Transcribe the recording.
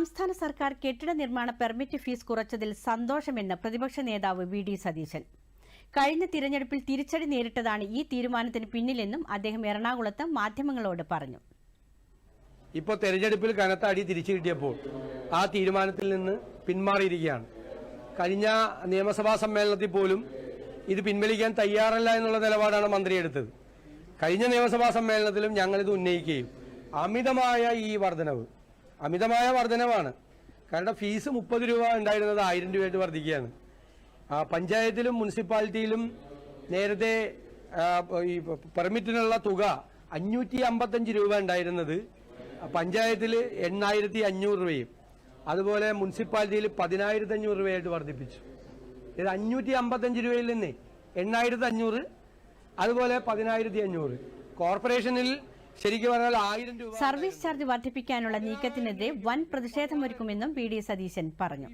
സംസ്ഥാന സർക്കാർ കെട്ടിട നിർമ്മാണ പെർമിറ്റ് ഫീസ് കുറച്ചതിൽ സന്തോഷമെന്ന് പ്രതിപക്ഷ നേതാവ് വി ഡി സതീശൻ. കഴിഞ്ഞ തിരഞ്ഞെടുപ്പിൽ തിരിച്ചടി നേരിട്ടതാണ് ഈ തീരുമാനത്തിന് പിന്നിലെന്നും അദ്ദേഹം എറണാകുളത്ത് മാധ്യമങ്ങളോട് പറഞ്ഞു. ഇപ്പോൾ തെരഞ്ഞെടുപ്പിൽ കനത്ത അടി തിരിച്ചു കിട്ടിയപ്പോൾ ആ തീരുമാനത്തിൽ നിന്ന് പിന്മാറിയിരിക്കുകയാണ്. കഴിഞ്ഞ നിയമസഭാ സമ്മേളനത്തിൽ പോലും ഇത് പിൻവലിക്കാൻ തയ്യാറല്ല എന്നുള്ള നിലപാടാണ് മന്ത്രി എടുത്തത്. കഴിഞ്ഞ നിയമസഭാ സമ്മേളനത്തിലും ഞങ്ങളിത് ഉന്നയിക്കുകയും അമിതമായ ഈ വർധനവ് അമിതമായ വർധനവാണ്. കാരണം ഫീസ് മുപ്പത് രൂപ ഉണ്ടായിരുന്നത് ആയിരം രൂപയായിട്ട് വർദ്ധിക്കുകയാണ് പഞ്ചായത്തിലും മുനിസിപ്പാലിറ്റിയിലും നേരത്തെ ഈ പെർമിറ്റിനുള്ള തുക അഞ്ഞൂറ്റി അമ്പത്തഞ്ച് രൂപ ഉണ്ടായിരുന്നത് പഞ്ചായത്തിൽ എണ്ണായിരത്തി അഞ്ഞൂറ് രൂപയും അതുപോലെ മുനിസിപ്പാലിറ്റിയിൽ പതിനായിരത്തി അഞ്ഞൂറ് രൂപയായിട്ട് വർദ്ധിപ്പിച്ചു ഇത് അഞ്ഞൂറ്റി അമ്പത്തഞ്ച് രൂപയിൽ നിന്ന് എണ്ണായിരത്തി അഞ്ഞൂറ് അതുപോലെ പതിനായിരത്തി അഞ്ഞൂറ് കോർപ്പറേഷനിൽ ശരിക്കും പറഞ്ഞാൽ ആയിരം രൂപ സർവീസ് ചാർജ് വർദ്ധിപ്പിക്കാനുള്ള നീക്കത്തിനെതിരെ വൻ പ്രതിഷേധമൊരുക്കുമെന്നും പി ഡി സതീശൻ പറഞ്ഞു.